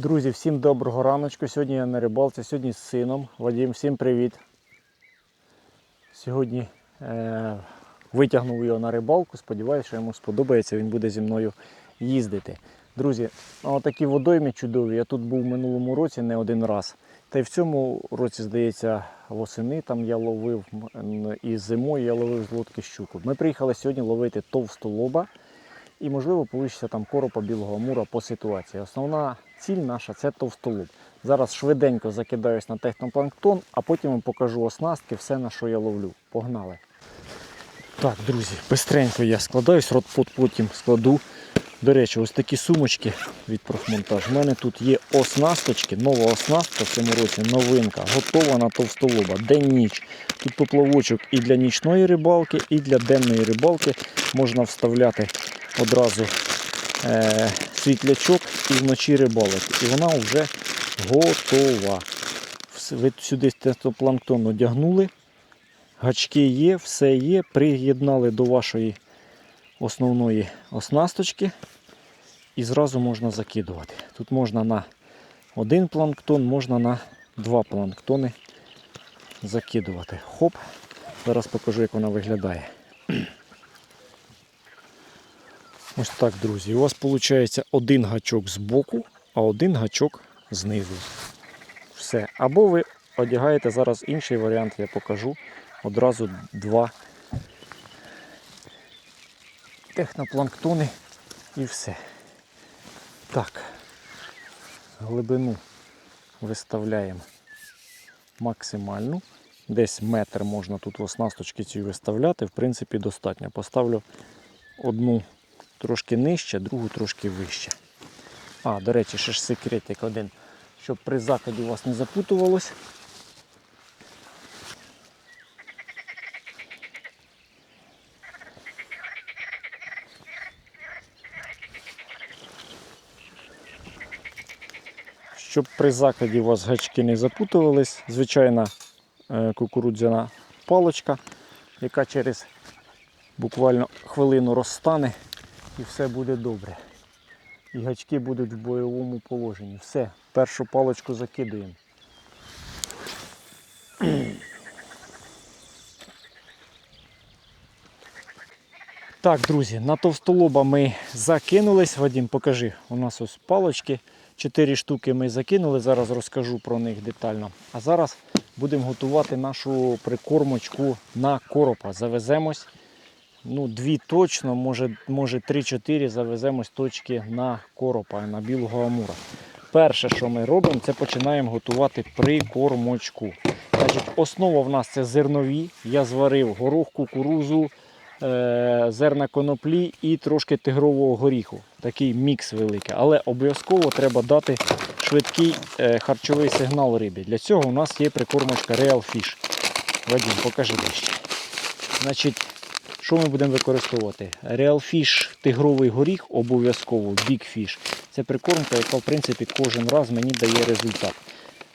Друзі, всім доброго раночку. Сьогодні я на рибалці, сьогодні з сином. Вадим, всім привіт. Сьогодні е, витягнув його на рибалку. Сподіваюся, що йому сподобається, він буде зі мною їздити. Друзі, такі водойми чудові. Я тут був в минулому році не один раз. Та й в цьому році, здається, восени там я ловив і зимою я ловив з лодки щуку. Ми приїхали сьогодні ловити товстолоба і, можливо, получиться там коропа білого амура по ситуації. Основна ціль наша це товстолоб. Зараз швиденько закидаюсь на технопланктон, а потім вам покажу оснастки, все на що я ловлю. Погнали. Так, друзі, бистренько я складаюсь, ротпот потім складу. До речі, ось такі сумочки від профмонтаж. У мене тут є оснасточки, нова оснастка в цьому році, новинка, готова на товстолоба, день-ніч. Тут поплавочок і для нічної рибалки, і для денної рибалки можна вставляти одразу е, світлячок і вночі рибалити. І вона вже готова. Ви сюди тестопланктон одягнули, гачки є, все є, приєднали до вашої основної оснасточки і зразу можна закидувати. Тут можна на один планктон, можна на два планктони закидувати. Хоп, зараз покажу, як вона виглядає. Ось так, друзі. У вас виходить один гачок з боку, а один гачок знизу. Все. Або ви одягаєте зараз інший варіант, я покажу. Одразу два технопланктони і все. Так, глибину виставляємо максимальну. Десь метр можна тут оснасточки ці виставляти, в принципі, достатньо. Поставлю одну трошки нижче, другу трошки вище. А, до речі, ще ж секретик один, щоб при закиді у вас не запутувалось. Щоб при закиді у вас гачки не запутувались, звичайна е, кукурудзяна паличка, яка через буквально хвилину розстане і все буде добре. І гачки будуть в бойовому положенні. Все, першу паличку закидуємо. Так, друзі, на товстолоба ми закинулись. Вадим, покажи, у нас ось палочки. Чотири штуки ми закинули, зараз розкажу про них детально. А зараз будемо готувати нашу прикормочку на коропа. Завеземось. Ну, дві точно, може, може 3-4 завеземось точки на коропа, на білого амура. Перше, що ми робимо, це починаємо готувати прикормочку. Значить, Основа в нас це зернові. Я зварив горох, кукурузу, е, зерна коноплі і трошки тигрового горіху. Такий мікс великий. Але обов'язково треба дати швидкий е, харчовий сигнал рибі. Для цього у нас є прикормочка Real Fish. Вадим, покажи ближче. Значить, що ми будемо використовувати? Real Fish тигровий горіх обов'язково, Big Fish. Це прикормка, яка в принципі кожен раз мені дає результат.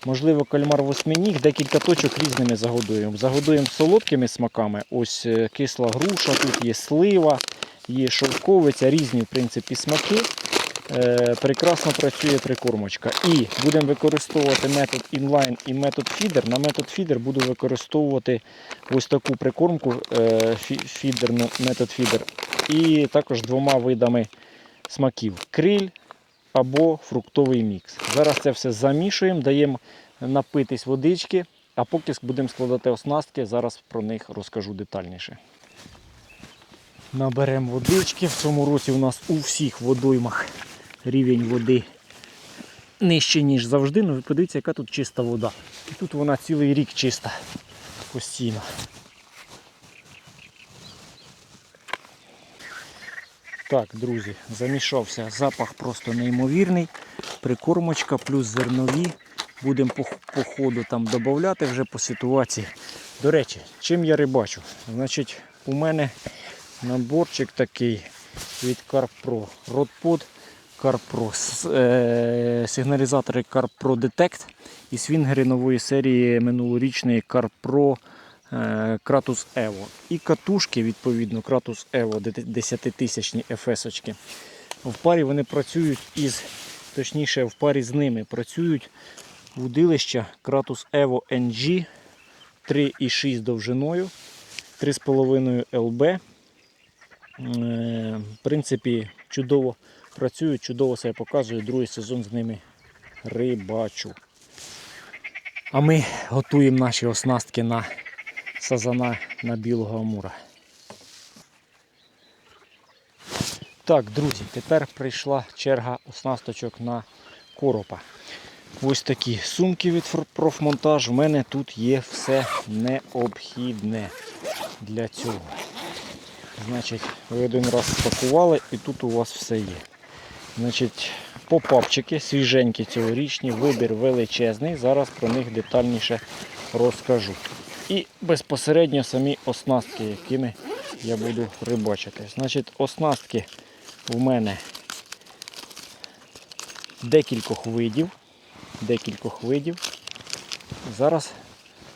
Можливо, кальмар восьминіг, декілька точок різними загодуємо. Загодуємо солодкими смаками. Ось е, кисла груша, тут є слива, є шовковиця, різні в принципі смаки. Е, прекрасно працює прикормочка. І будемо використовувати метод інлайн і метод фідер. На метод фідер буду використовувати ось таку прикормку е, фідерну, метод фідер. І також двома видами смаків криль або фруктовий мікс. Зараз це все замішуємо, даємо напитись водички, а поки будемо складати оснастки, зараз про них розкажу детальніше. Наберемо водички. В цьому році у нас у всіх водоймах рівень води нижче, ніж завжди. Ну ви подивіться, яка тут чиста вода. І тут вона цілий рік чиста постійно. Так, друзі, замішався. Запах просто неймовірний. Прикормочка плюс зернові. Будемо по, ходу там додати вже по ситуації. До речі, чим я рибачу? Значить, у мене наборчик такий від CarPro. Родпод CarPro. Е, Сигналізатори CarPro Detect і свінгери нової серії минулорічної CarPro е, Kratos Evo. І катушки, відповідно, Kratos Evo 10-тисячні FS. -очки. В парі вони працюють із точніше в парі з ними працюють вудилища Kratos Evo NG 3,6 довжиною, 3,5 LB. Е, В принципі, чудово працюють, чудово себе показують. Другий сезон з ними рибачу. А ми готуємо наші оснастки на сазана на білого амура. Так, друзі, тепер прийшла черга оснасточок на коропа. Ось такі сумки від профмонтаж. У мене тут є все необхідне для цього. Значить, ви один раз спакували і тут у вас все є. Значить, попапчики свіженькі цьогорічні, вибір величезний. Зараз про них детальніше розкажу. І безпосередньо самі оснастки, якими я буду рибачити. Значить, оснастки в мене декількох видів. Декількох видів. Зараз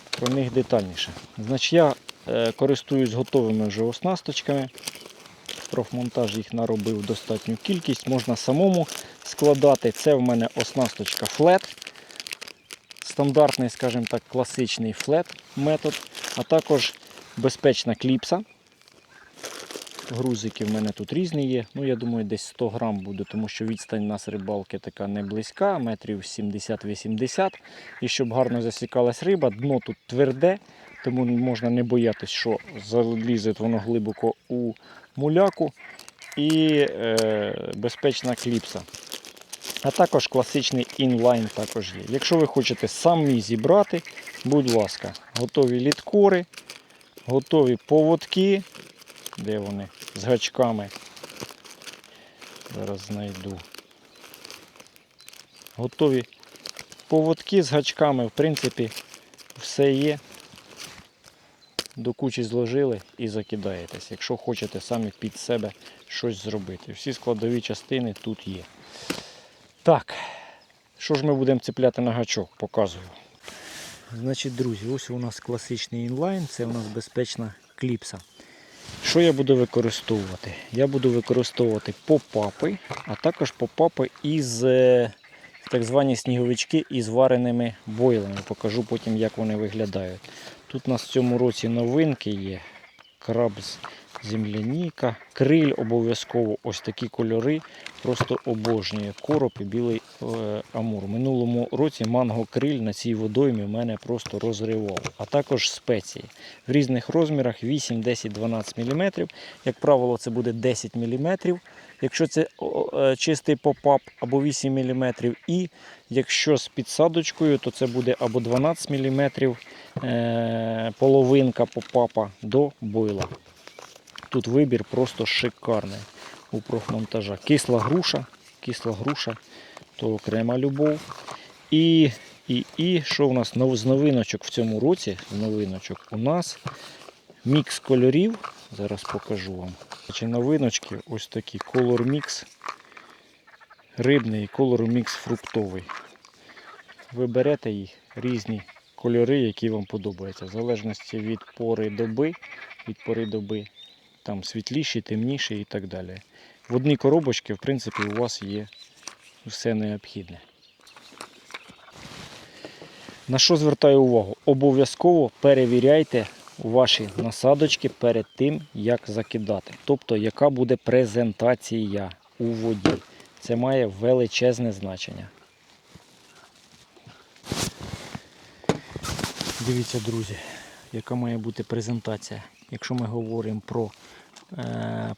про них детальніше. Значить, я е, користуюсь готовими вже оснасточками. Профмонтаж їх наробив достатню кількість. Можна самому складати. Це в мене оснасточка флет. Стандартний, скажімо так, класичний флет метод, а також безпечна кліпса. Грузики в мене тут різні є. Ну, я думаю, десь 100 грам буде, тому що відстань у нас рибалки така не близька, метрів 70-80. І щоб гарно засікалась риба, дно тут тверде, тому можна не боятись, що залізе воно глибоко у муляку. І е, безпечна кліпса. А також класичний інлайн також є. Якщо ви хочете самі зібрати, будь ласка, готові літкори, готові поводки. Де вони? З гачками. Зараз знайду. Готові поводки з гачками, в принципі, все є. До кучі зложили і закидаєтесь, якщо хочете самі під себе щось зробити. Всі складові частини тут є. Так, що ж ми будемо цепляти на гачок, показую. Значить, друзі, ось у нас класичний інлайн, це у нас безпечна кліпса. Що я буду використовувати? Я буду використовувати попапи, а також попапи із е, так звані сніговички із вареними бойлами. Покажу потім, як вони виглядають. Тут у нас в цьому році новинки є. Крабс земляніка, криль обов'язково ось такі кольори. Просто обожнює короб і білий е, амур. Минулому році манго криль на цій водоймі мене просто розривав. А також спеції в різних розмірах 8, 10, 12 мм. Як правило, це буде 10 мм. Якщо це е, чистий попап або 8 мм. І якщо з підсадочкою, то це буде або 12 мм е, половинка попапа до бойла. Тут вибір просто шикарний у профмонтажа. Кисла груша, кисла груша, то окрема любов. І, і, і що у нас з новиночок в цьому році? З новиночок у нас мікс кольорів. Зараз покажу вам. Значить, новиночки ось такі Color Mix рибний і Color Mix фруктовий. Ви берете їх різні кольори, які вам подобаються. В залежності від пори доби, від пори доби там світліші, темніші і так далі. В одній коробочці, в принципі, у вас є все необхідне. На що звертаю увагу? Обов'язково перевіряйте ваші насадочки перед тим, як закидати. Тобто, яка буде презентація у воді. Це має величезне значення. Дивіться, друзі, яка має бути презентація. Якщо ми говоримо про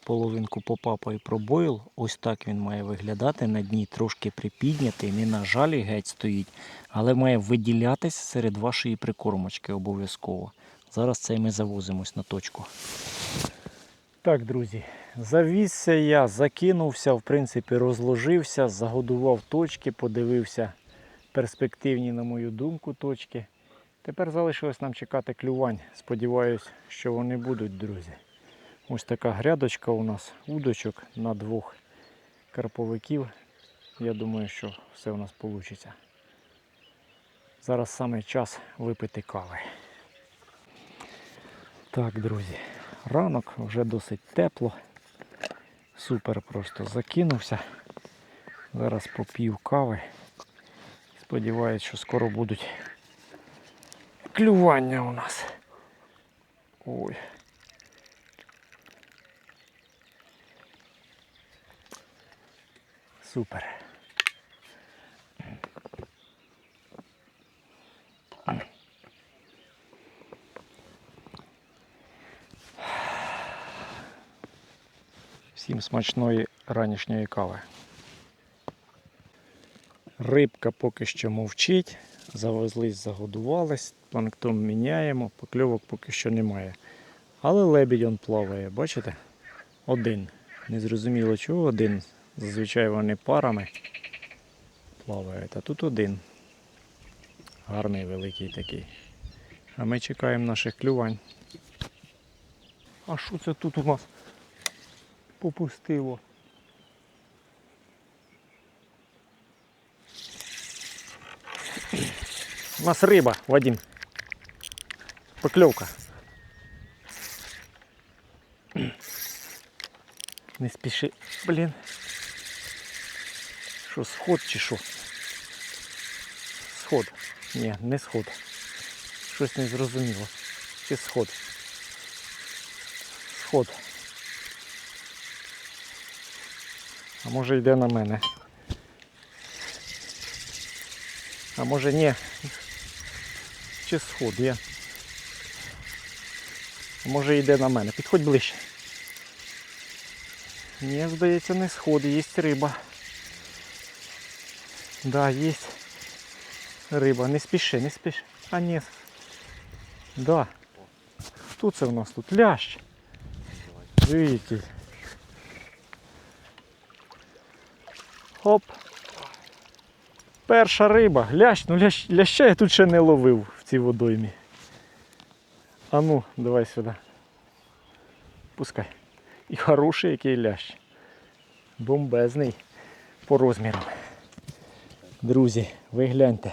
половинку попапа і про бойл, ось так він має виглядати. На дні трошки припіднятий, не на жалі геть стоїть, але має виділятись серед вашої прикормочки обов'язково. Зараз це ми завозимось на точку. Так, друзі, завізся я, закинувся, в принципі, розложився, загодував точки, подивився перспективні, на мою думку, точки. Тепер залишилось нам чекати клювань. Сподіваюсь, що вони будуть, друзі. Ось така грядочка у нас, удочок на двох карповиків. Я думаю, що все у нас вийде. Зараз саме час випити кави. Так, друзі, ранок вже досить тепло. Супер просто закинувся. Зараз попів кави. Сподіваюсь, що скоро будуть клювання у нас. Ой. Супер. Всім смачної ранішньої кави. Рибка поки що мовчить. Завезлись, загодувались, планктон міняємо, покльовок поки що немає. Але лебідь он плаває, бачите? Один. Незрозуміло чого один. Зазвичай вони парами плавають, а тут один. Гарний великий такий. А ми чекаємо наших клювань. А що це тут у нас попустило? У нас риба, Вадим. Покльовка. Не спіши. Блін. Що, сход чи що? Сход. Ні, не сход. Щось не зрозуміло. Чи сход? Сход. А може йде на мене. А може ні. Чи сход є. А може йде на мене. Підходь ближче. Ні, здається, не сход, є риба. Да, є риба. Не спіши, не спіши. А ні. Да. Хто це в нас тут? Лящ. Видите. Хоп. Перша риба. Лящ, ну лящ, ляща я тут ще не ловив в цій водоймі. А ну, давай сюди. Пускай. І хороший який лящ. Бомбезний по розмірам. Друзі, ви гляньте.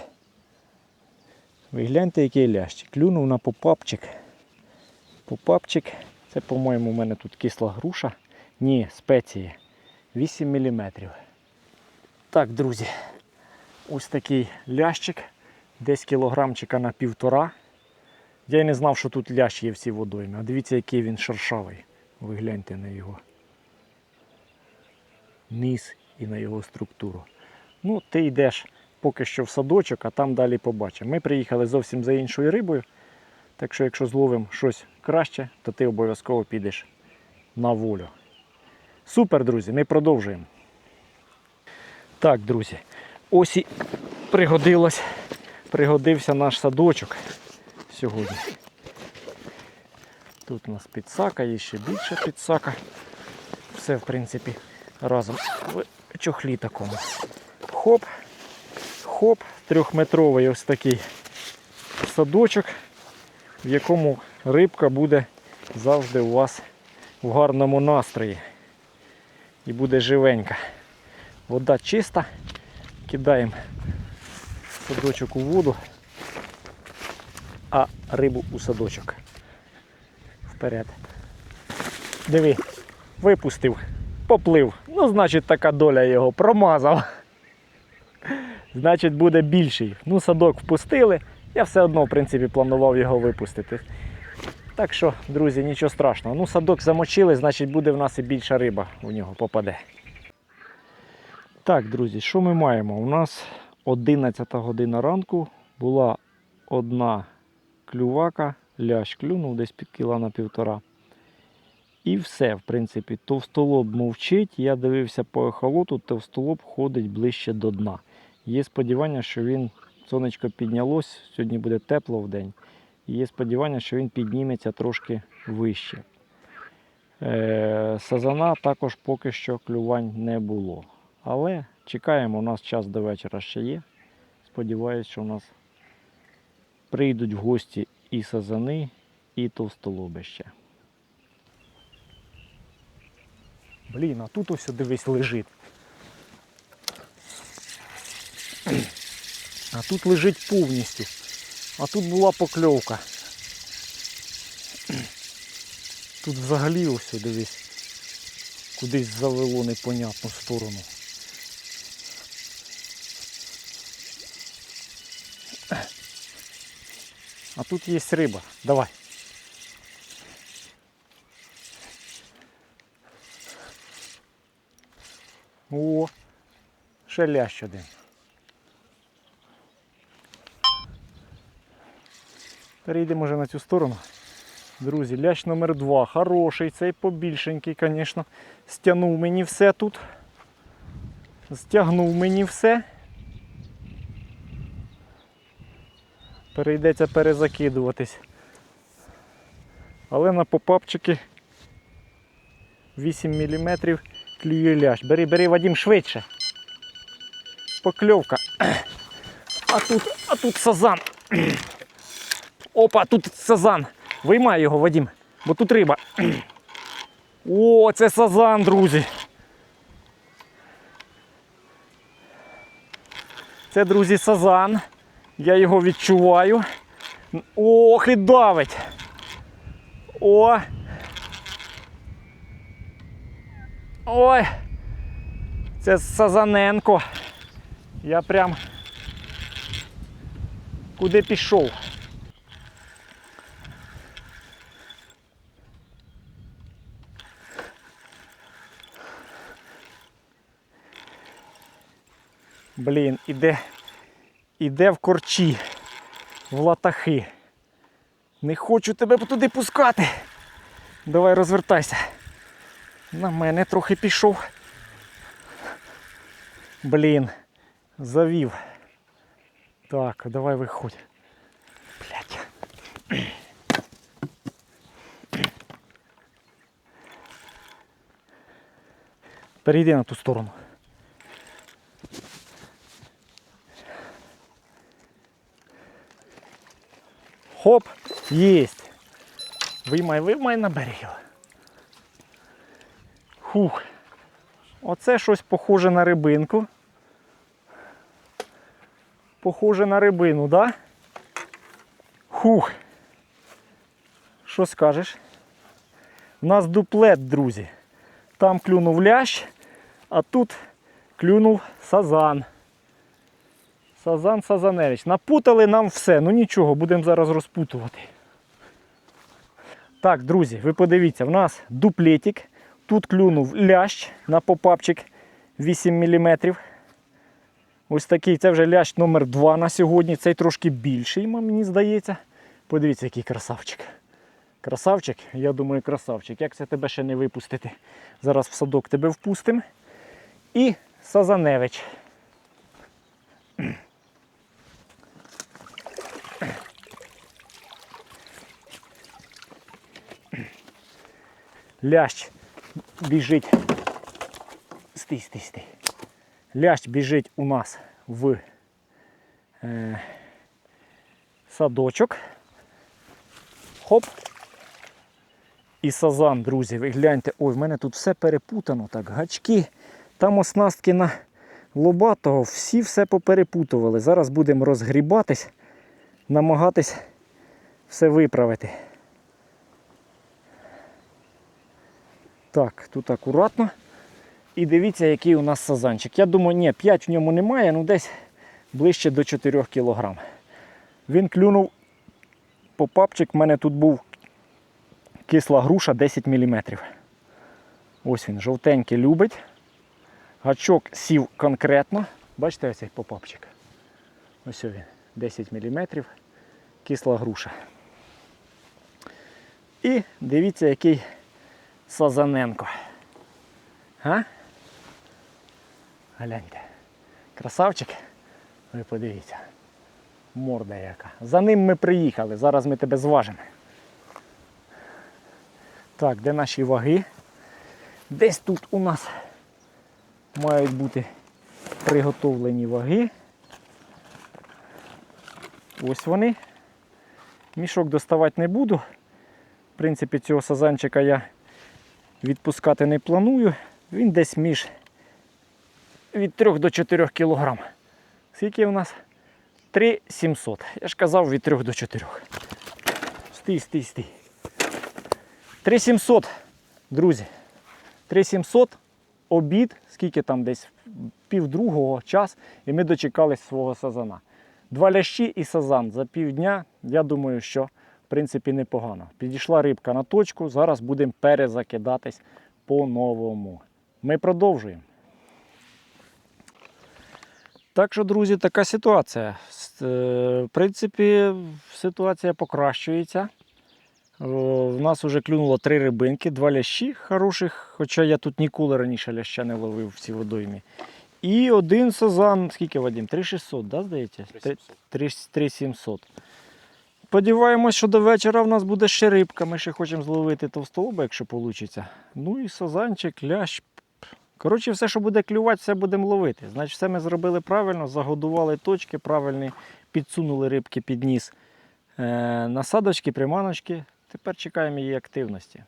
Ви гляньте, який лящ. Клюнув на попапчик. Попапчик. Це, по-моєму, у мене тут кисла груша. Ні, спеції. 8 мм. Так, друзі. Ось такий лящик. Десь кілограмчика на півтора. Я й не знав, що тут лящ є в цій водоймі. А дивіться, який він шершавий. Ви гляньте на його низ і на його структуру. Ну, ти йдеш поки що в садочок, а там далі побачимо. Ми приїхали зовсім за іншою рибою. Так що, якщо зловимо щось краще, то ти обов'язково підеш на волю. Супер, друзі, ми продовжуємо. Так, друзі, ось і пригодилось, пригодився наш садочок сьогодні. Тут у нас підсака, є ще більше підсака. Все, в принципі, разом в чохлі такому. Хоп, хоп, трьохметровий ось такий садочок, в якому рибка буде завжди у вас в гарному настрої. І буде живенька. Вода чиста, кидаємо садочок у воду, а рибу у садочок. Вперед. Диви, випустив, поплив. Ну, значить, така доля його промазав. Значить, буде більший. Ну, садок впустили. Я все одно, в принципі, планував його випустити. Так що, друзі, нічого страшного. Ну, садок замочили, значить буде в нас і більша риба у нього попаде. Так, друзі, що ми маємо? У нас 11 година ранку була одна клювака, лящ клюнув десь під кіла на півтора. І все, в принципі, товстолоб мовчить. Я дивився по ехолоту, товстолоб ходить ближче до дна. Є сподівання, що він, сонечко піднялось, сьогодні буде тепло в день. І Є сподівання, що він підніметься трошки вище. Е, сазана також поки що клювань не було. Але чекаємо, у нас час до вечора ще є. Сподіваюсь, що у нас прийдуть в гості і сазани, і товстолоби ще. Блін, а тут ось дивись лежить. а тут лежить повністю. А тут була покльовка. Тут взагалі ось дивись. Кудись завело непонятну сторону. А тут є риба. Давай. О, ще лящ один. Перейдемо вже на цю сторону. Друзі, лящ номер два. Хороший, цей побільшенький, звісно. Стягнув мені все тут. Стягнув мені все. Перейдеться перезакидуватись. Але на попапчики 8 мм клює лящ. Бери, бери, Вадим, швидше. Покльовка. А тут, а тут сазан. Опа, тут сазан. Виймай його, Вадим, бо тут риба. О, це сазан, друзі. Це, друзі, сазан. Я його відчуваю. Ох, і давить. О. Ой. Це Сазаненко. Я прям куди пішов. Блін, іде, іде в корчі, в латахи. Не хочу тебе туди пускати. Давай розвертайся. На мене трохи пішов. Блін, завів. Так, давай виходь. Блять. Перейди на ту сторону. Хоп, єсть. Виймай, виймай на берег. Хух. Оце щось похоже на рибинку. Похоже на рибину, да? Хух. Що скажеш? У нас дуплет, друзі. Там клюнув лящ, а тут клюнув сазан. Сазан Сазаневич. Напутали нам все. Ну нічого, будемо зараз розпутувати. Так, друзі, ви подивіться, в нас дуплетик. Тут клюнув лящ на попапчик 8 мм. Ось такий, це вже лящ номер 2 на сьогодні. Цей трошки більший, мені здається. Подивіться, який красавчик. Красавчик, я думаю, красавчик. Як це тебе ще не випустити? Зараз в садок тебе впустимо. І Сазаневич. Лящ біжить. Стій, стій, стій. Лящ біжить у нас в е, садочок. Хоп. І сазан, друзі, ви гляньте, ой, в мене тут все перепутано. Так, гачки, там оснастки на лобатого, всі все поперепутували. Зараз будемо розгрібатись, намагатись все виправити. Так, тут акуратно. І дивіться, який у нас сазанчик. Я думаю, ні, 5 в ньому немає, ну десь ближче до 4 кг. Він клюнув попапчик, в мене тут був кисла груша 10 мм. Ось він, жовтенький любить. Гачок сів конкретно. Бачите ось цей попапчик? Ось він, 10 мм, кисла груша. І дивіться, який Сазаненко. А? Гляньте. Красавчик. Ви подивіться. Морда яка. За ним ми приїхали. Зараз ми тебе зважимо. Так, де наші ваги? Десь тут у нас мають бути приготовлені ваги. Ось вони. Мішок доставати не буду. В принципі, цього сазанчика я відпускати не планую. Він десь між від 3 до 4 кг. Скільки у нас? 3700. Я ж казав від 3 до 4. Стій, стій, стій. 3700, друзі. 3700 обід, скільки там десь пів другого час, і ми дочекались свого сазана. Два лящі і сазан за півдня я думаю, що в принципі непогано. Підійшла рибка на точку, зараз будемо перезакидатись по-новому. Ми продовжуємо. Так що, друзі, така ситуація. Е, В принципі, ситуація покращується. В нас вже клюнуло три рибинки, два лящі хороших, хоча я тут ніколи раніше ляща не ловив в цій водоймі. І один сазан, скільки Вадим? 3600, да, здається? 3700. Сподіваємось, що до вечора в нас буде ще рибка. Ми ще хочемо зловити товстолоба, якщо вийде. Ну і сазанчик, лящ. Коротше, все, що буде клювати, все будемо ловити. Значить, все ми зробили правильно, загодували точки правильні, підсунули рибки під ніс. Е, насадочки, приманочки. Тепер чекаємо її активності.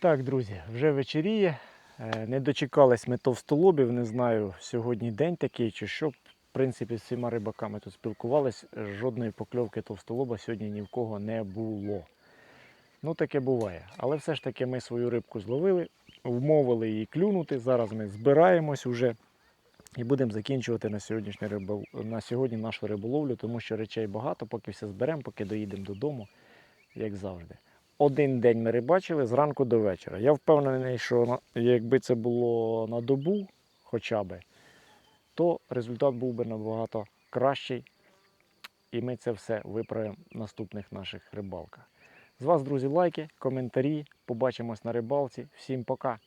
Так, друзі, вже вечеріє. Е, Не дочекались ми товстолобів, не знаю, сьогодні день такий чи що. В принципі, з всіма рибаками тут спілкувались. Жодної покльовки товстолоба сьогодні ні в кого не було. Ну, таке буває. Але все ж таки ми свою рибку зловили, вмовили її клюнути. Зараз ми збираємось уже і будемо закінчувати на, сьогоднішню рибол... на сьогодні нашу риболовлю, тому що речей багато, поки все зберемо, поки доїдемо додому, як завжди. Один день ми рибачили зранку до вечора. Я впевнений, що якби це було на добу хоча б, то результат був би набагато кращий. І ми це все виправимо в наступних наших рибалках. З вас, друзі, лайки, коментарі. Побачимось на рибалці. Всім пока!